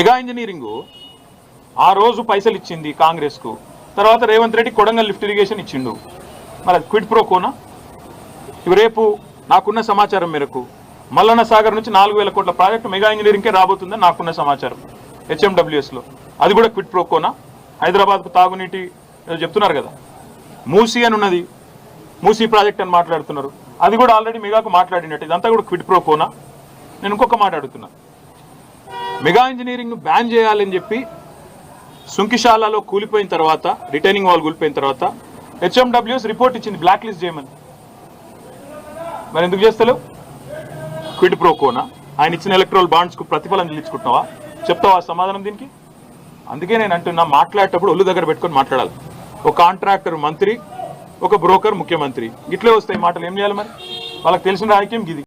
Mega engineering ఆ రోజు పైసలు ఇచ్చింది కాంగ్రెస్కు. తర్వాత రేవంత్ రెడ్డి కొడంగల్ లిఫ్ట్ ఇరిగేషన్ ఇచ్చిండు. మరి అది క్విడ్ ప్రో కోనా? ఇవి రేపు నాకున్న సమాచారం మేరకు మల్లన్న సాగర్ నుంచి నాలుగు వేల కోట్ల ప్రాజెక్టు మెగా ఇంజనీరింగ్కే రాబోతుందని నాకున్న సమాచారం హెచ్ఎండబ్ల్యూఎస్లో. అది కూడా క్విడ్ ప్రో కోనా? హైదరాబాద్కు తాగునీటి చెప్తున్నారు కదా. మూసీ అని ఉన్నది. మూసీ ప్రాజెక్ట్ అని మాట్లాడుతున్నారు. అది కూడా ఆల్రెడీ మెగాకు మాట్లాడినట్టు. ఇదంతా కూడా క్విడ్ ప్రో కోనా? నేను ఇంకొక మాట మెగా ఇంజనీరింగ్ బ్యాన్ చేయాలని చెప్పి సుంకిశాలలో కూలిపోయిన తర్వాత రిటైనింగ్ వాల్ కూలిపోయిన తర్వాత హెచ్ఎండబ్ల్యూఎస్ రిపోర్ట్ ఇచ్చింది బ్లాక్ లిస్ట్ చేయమని. మరి ఎందుకు చేస్తలేవు? క్విడ్ ప్రోకోనా? ఆయన ఇచ్చిన ఎలక్ట్రల్ బాండ్స్కు ప్రతిఫలం చెల్లించుకుంటున్నావా? చెప్తావా సమాధానం దీనికి? అందుకే నేను అంటున్నా మాట్లాడేటప్పుడు ఒళ్ళు దగ్గర పెట్టుకొని మాట్లాడాలి. ఒక కాంట్రాక్టర్ మంత్రి ఒక బ్రోకర్ ముఖ్యమంత్రి. ఇట్లే వస్తాయి మాటలు ఏం చేయాలి మరి? వాళ్ళకి తెలిసిన రాజకీయం ఇది